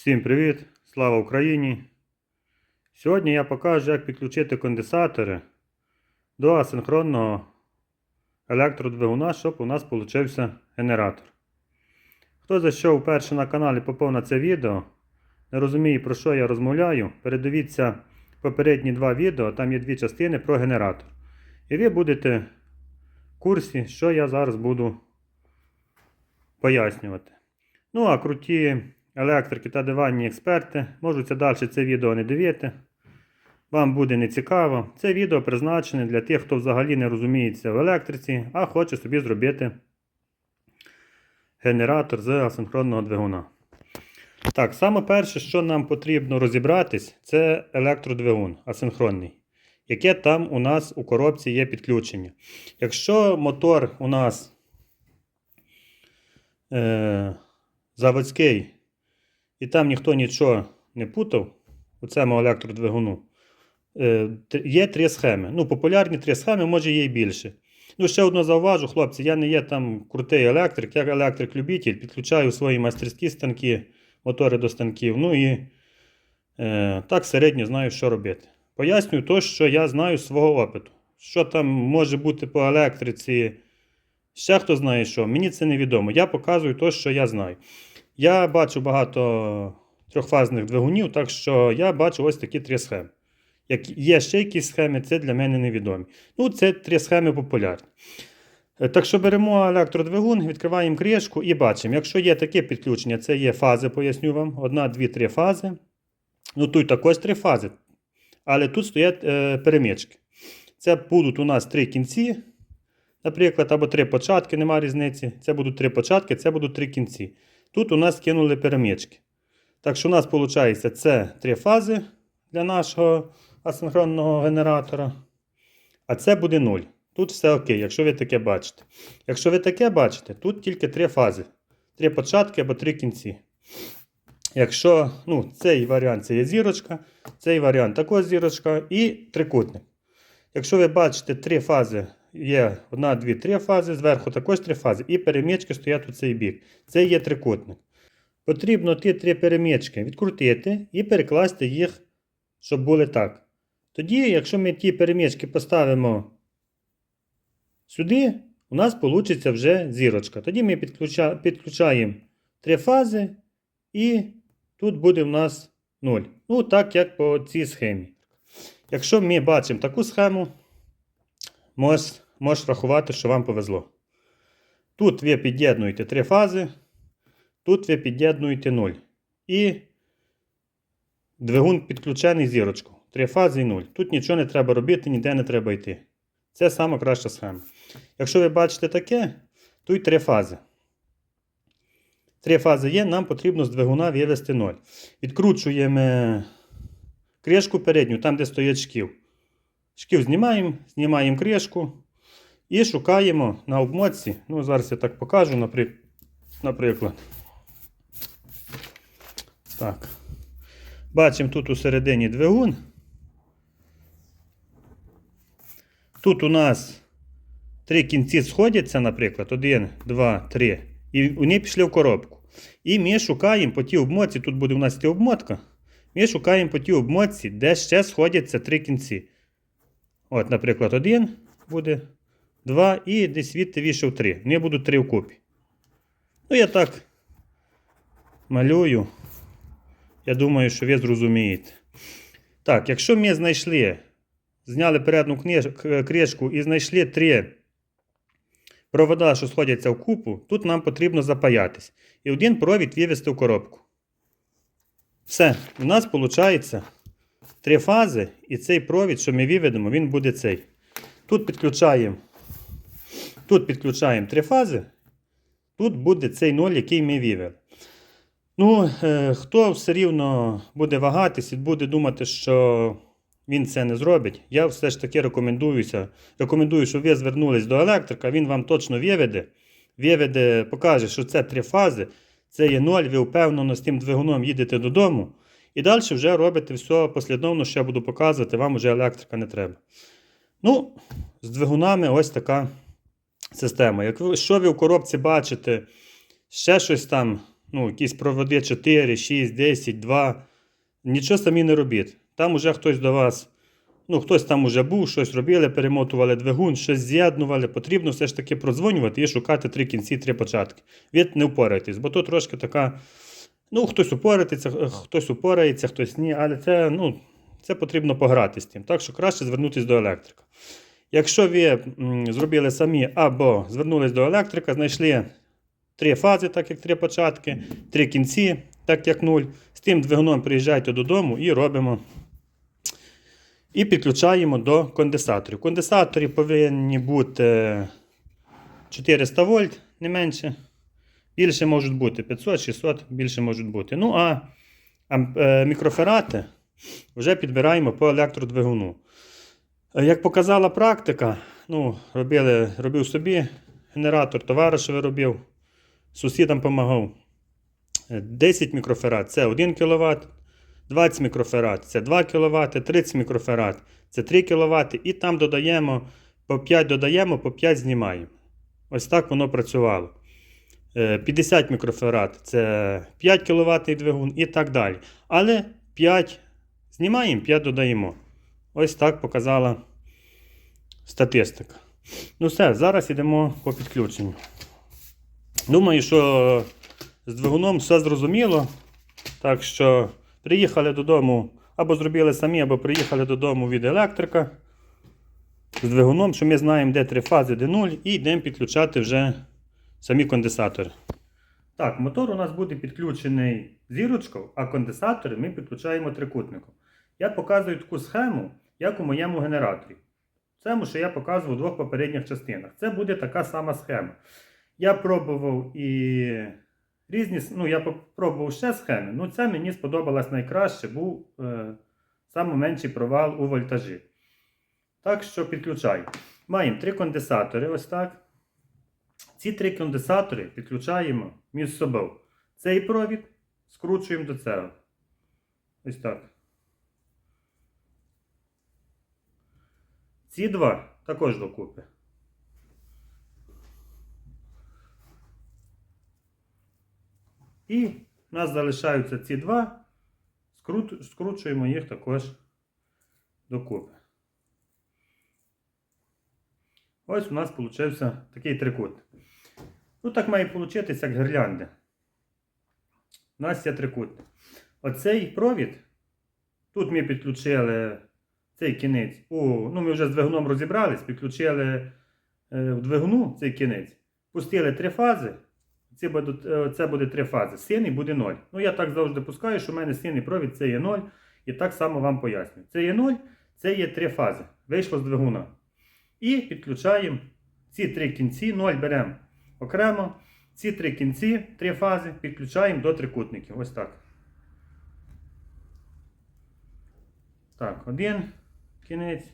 Всім привіт! Слава Україні! Сьогодні я покажу, як підключити конденсатори до асинхронного електродвигуна, щоб у нас получився генератор. Хто зайшов вперше на каналі попав на це відео, не розуміє, про що я розмовляю, передивіться попередні два відео, там є дві частини про генератор. І ви будете в курсі, що я зараз буду пояснювати. Ну, а круті електрики та диванні експерти можуть далі це відео не дивити. Вам буде не цікаво. Це відео призначене для тих, хто взагалі не розуміється в електриці, а хоче собі зробити генератор з асинхронного двигуна. Так, саме перше, що нам потрібно розібратись, це електродвигун асинхронний, яке там у нас у коробці є підключення. Якщо мотор у нас е, заводський, і там ніхто нічого не путав у цьому електродвигуну, е, є три схеми. Ну, популярні три схеми, може є і більше. Ну, ще одно зауважу, хлопці, я не є там крутий електрик, я електрик-любитель, підключаю свої майстерські станки, мотори до станків. Ну і е, так середньо знаю, що робити. Пояснюю то, що я знаю з свого опиту. Що там може бути по електриці, ще хто знає що, мені це невідомо. Я показую те, що я знаю. Я бачу багато трьохфазних двигунів, так що я бачу ось такі три схеми. Як є ще якісь схеми, це для мене невідомі. Ну, це три схеми популярні. Е, Так що беремо електродвигун, відкриваємо кришку і бачимо, якщо є таке підключення, це є фази, поясню вам. Одна, дві, три фази. Ну тут також три фази. Але тут стоять е, перемички. Це будуть у нас три кінці, наприклад, або три початки, нема різниці. Це будуть три початки, це будуть три кінці. Тут у нас кинули перемички. Так що у нас виходить це три фази для нашого асинхронного генератора. А це буде 0. Тут все окей, якщо ви таке бачите. Якщо ви таке бачите, тут тільки три фази. Три початки або три кінці. Якщо ну, цей варіант це є зірочка, цей варіант також зірочка і трикутник. Якщо ви бачите три фази, є одна, дві, три фази, зверху також три фази, і перемічки стоять у цей бік. Це є трикутник. Потрібно ті три перемічки відкрутити і перекласти їх, щоб були так. Тоді, якщо ми ті перемічки поставимо сюди, у нас вийде вже зірочка. Тоді ми підключа... підключаємо три фази, і тут буде у нас 0. Ну, так як по цій схемі. Якщо ми бачимо таку схему, можеш, можеш рахувати, що вам повезло. Тут ви під'єднуєте три фази, тут ви під'єднуєте 0. І двигун підключений зірочку. Три фази і 0. Тут нічого не треба робити, ніде не треба йти. Це сама краща схема. Якщо ви бачите таке, тут три фази. Три фази є, нам потрібно з двигуна вивести 0. Відкручуємо кришку передню, там, де стоять шків. Шків знімаємо, знімаємо кришку і шукаємо на обмотці. Ну, зараз я так покажу, наприклад. Так. Бачимо тут у середині двигун. Тут у нас три кінці сходяться, наприклад, один, два, три. І вони пішли в коробку. І ми шукаємо по тій обмотці, тут буде у нас ті обмотка. Ми шукаємо по тій обмотці, де ще сходяться три кінці. От, наприклад, один буде, два і десь звідти вийшов три. Вони будуть три вкупі. Ну, я так малюю. Я думаю, що ви зрозумієте. Так, якщо ми знайшли, зняли передню книж- кришку і знайшли три провода, що сходяться в купу, тут нам потрібно запаятись. І один провід вивести в коробку. Все, у нас виходить три фази, і цей провід, що ми виведемо, він буде цей. Тут підключаємо, тут підключаємо три фази, тут буде цей ноль, який ми вивели. Ну, е, хто все рівно буде вагатись і буде думати, що він це не зробить, я все ж таки рекомендуюся. Рекомендую, щоб ви звернулись до електрика, він вам точно виведе. Виведе, покаже, що це три фази, це є ноль, ви впевнено з тим двигуном їдете додому. І далі вже робите все послідовно, що я буду показувати, вам вже електрика не треба. Ну, з двигунами ось така система. Як ви, в коробці бачите, ще щось там ну, якісь проводи 4, 6, 10, 2. Нічого самі не робіть. Там уже хтось до вас, ну, хтось там уже був, щось робили, перемотували двигун, щось з'єднували. Потрібно все ж таки продзвонювати і шукати три кінці, три початки. Ви не впораєтесь, бо то трошки така. Ну, хтось упорається, хтось упорається, хтось ні, але це, ну, це потрібно пограти з тим. Так що краще звернутися до електрика. Якщо ви зробили самі або звернулись до електрика, знайшли три фази, так як три початки, три кінці, так як нуль. З тим двигуном приїжджайте додому і робимо. І підключаємо до конденсаторів. Конденсаторі повинні бути 400 вольт, не менше. Більше можуть бути 500-600, більше можуть бути. Ну а е, мікроферати вже підбираємо по електродвигуну. Е, Як показала практика, ну, робили, робив собі генератор, товаришеві робив, сусідам допомагав. 10 мікроферат це 1 кВт, 20 мікроферат це 2 кВт, 30 мікроферат це 3 кВт, і там додаємо по 5 додаємо, по 5 знімаємо. Ось так воно працювало. Е, 50 мікроферат це 5 кВт двигун і так далі. Але 5 знімаємо, 5 додаємо. Ось так показала статистика. Ну все, зараз йдемо по підключенню. Думаю, що з двигуном все зрозуміло. Так що приїхали додому, або зробили самі, або приїхали додому від електрика з двигуном, що ми знаємо, де три фази, де нуль, і йдемо підключати вже самі конденсатори. Так, мотор у нас буде підключений зірочкою, а конденсатори ми підключаємо трикутником. Я показую таку схему, як у моєму генераторі. Це, що я показував у двох попередніх частинах. Це буде така сама схема. Я пробував і різні, ну, я пробував ще схеми, ну це мені сподобалось найкраще, був е, найменший провал у вольтажі. Так що підключаю. Маємо три конденсатори, ось так. Ці три конденсатори підключаємо між собою. Цей провід скручуємо до цього. Ось так. Ці два також докупи. І в нас залишаються ці два. Скрут- Скручуємо їх також докупи. Ось у нас вийшов такий трикут. Ну, так має получитися, як гірлянди. У нас є трикут. Оцей провід. Тут ми підключили цей кінець. У, ну, ми вже з двигуном розібрались, підключили е, в двигуну цей кінець. Пустили три фази. Це буде, це буде три фази. Синий буде 0. Ну, я так завжди пускаю, що в мене синий провід це є 0. І так само вам пояснюю. Це є 0, це є три фази. Вийшло з двигуна. І підключаємо ці три кінці, 0 беремо окремо. Ці три кінці, три фази підключаємо до трикутників. Ось так. Так, один кінець.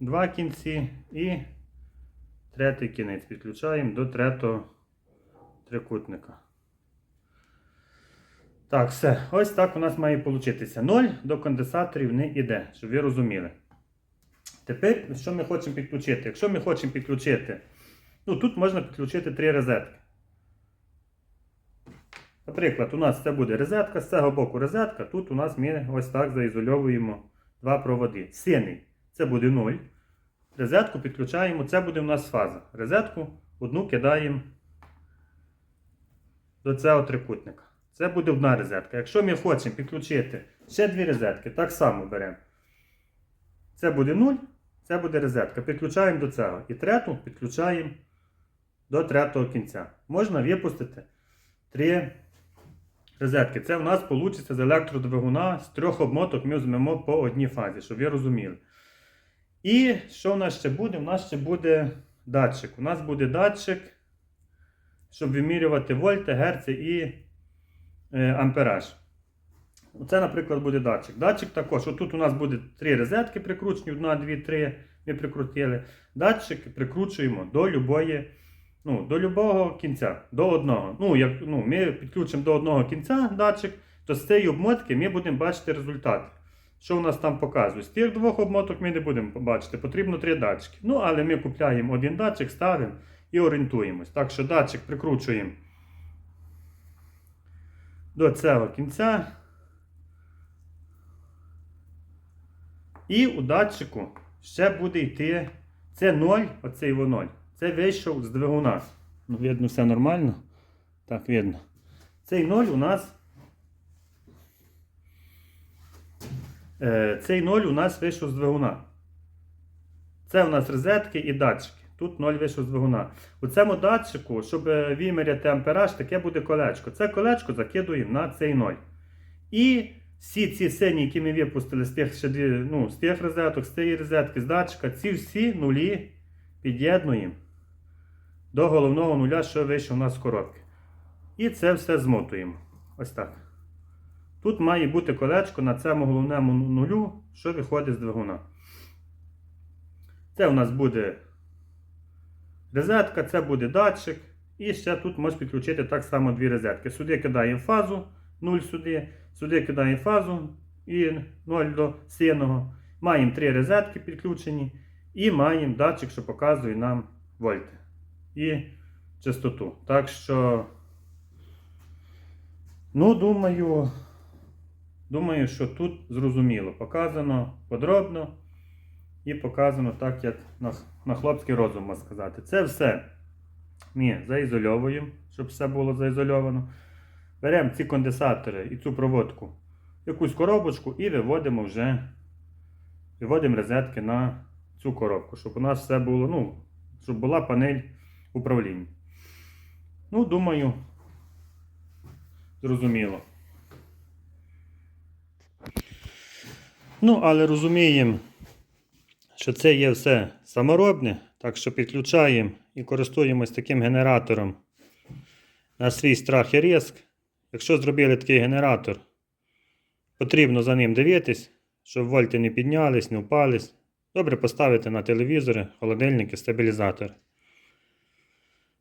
Два кінці і третій кінець підключаємо до третього трикутника. Так, все. Ось так у нас має получитися. 0 до конденсаторів не йде, щоб ви розуміли. Тепер, що ми хочемо підключити? Якщо ми хочемо підключити, ну тут можна підключити три розетки. Наприклад, у нас це буде розетка, з цього боку розетка, тут у нас ми ось так заізольовуємо два проводи. Синий це буде 0. Розетку підключаємо, це буде у нас фаза. Розетку одну кидаємо до цього трикутника. Це буде одна розетка. Якщо ми хочемо підключити ще дві розетки, так само беремо. Це буде 0, це буде розетка. Підключаємо до цього. І трету підключаємо до третього кінця. Можна випустити три розетки. Це в нас вийде з електродвигуна з трьох обмоток ми візьмемо по одній фазі, щоб ви розуміли. І що у нас ще буде? У нас ще буде датчик. У нас буде датчик, щоб вимірювати вольти, герці і ампераж. Оце, наприклад, буде датчик. Датчик також. Отут у нас буде три розетки прикручені, одна, дві, три. Ми прикрутили. Датчик прикручуємо до любої, ну, до любого кінця, до одного. Ну, як, ну, ми підключимо до одного кінця датчик, то з цієї обмотки ми будемо бачити результат. що у нас там показує. З тих двох обмоток ми не будемо бачити, потрібно три датчики. Ну, але ми купляємо один датчик, ставимо і орієнтуємось. Так що датчик прикручуємо до цього кінця. І у датчику ще буде йти. Це 0, оцей во 0. Це вийшов з двигуна. Ну, видно, все нормально. Так, видно. Цей 0 у нас. Е, цей 0 у нас вийшов з двигуна. Це у нас розетки і датчики. Тут 0 вийшов з двигуна. У цьому датчику, щоб е, виміряти ампераж, таке буде колечко. Це колечко закидуємо на цей 0. І всі ці сині, які ми випустили з тих, ще дві, ну, з тих розеток, з цієї розетки, з датчика, ці всі нулі під'єднуємо до головного нуля, що вийшов у нас з коробки. І це все змотуємо. Ось так. Тут має бути колечко на цьому головному нулю, що виходить з двигуна. Це у нас буде розетка, це буде датчик. І ще тут можеш підключити так само дві розетки. Сюди кидаємо фазу 0 сюди, сюди кидаємо фазу і 0 до синого. Маємо три розетки підключені. І маємо датчик, що показує нам вольти і частоту. Так що, ну, думаю, думаю, що тут зрозуміло. Показано подробно і показано так, як на, на хлопський розум можна сказати. Це все ми заізольовуємо, щоб все було заізольовано. Беремо ці конденсатори і цю проводку, якусь коробочку і виводимо вже виводимо розетки на цю коробку, щоб у нас все було, ну, щоб була панель управління. Ну, думаю, зрозуміло. Ну, але розуміємо, що це є все саморобне, так що підключаємо і користуємось таким генератором на свій страх і ризик. Якщо зробили такий генератор, потрібно за ним дивитись, щоб вольти не піднялись, не впались. Добре поставити на телевізори, холодильники, стабілізатор.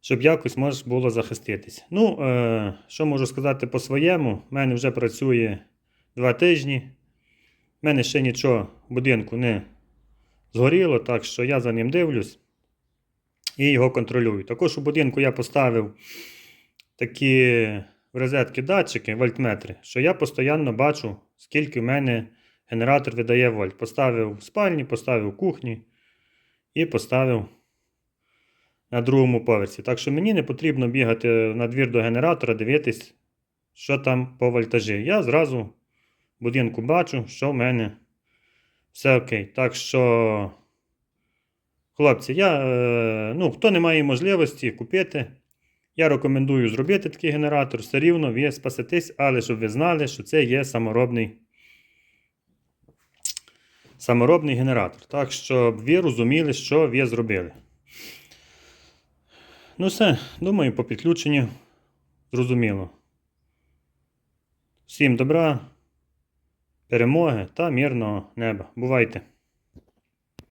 Щоб якось можна було захиститись. Ну, е, що можу сказати по своєму, в мене вже працює 2 тижні. У мене ще нічого в будинку не згоріло, так що я за ним дивлюсь і його контролюю. Також у будинку я поставив такі розетки датчики, вольтметри, що я постійно бачу, скільки в мене генератор видає вольт. Поставив в спальні, поставив в кухні і поставив на другому поверсі. Так що мені не потрібно бігати на двір до генератора, дивитись, що там по вольтажі. Я зразу в будинку бачу, що в мене все окей. Так що, хлопці, я, е, ну, хто не має можливості купити, я рекомендую зробити такий генератор. Все рівно ви спасетесь, але щоб ви знали, що це є саморобний саморобний генератор. Так, щоб ви розуміли, що ви зробили. Ну все, думаю, по підключенню зрозуміло. Всім добра, перемоги та мирного неба. Бувайте!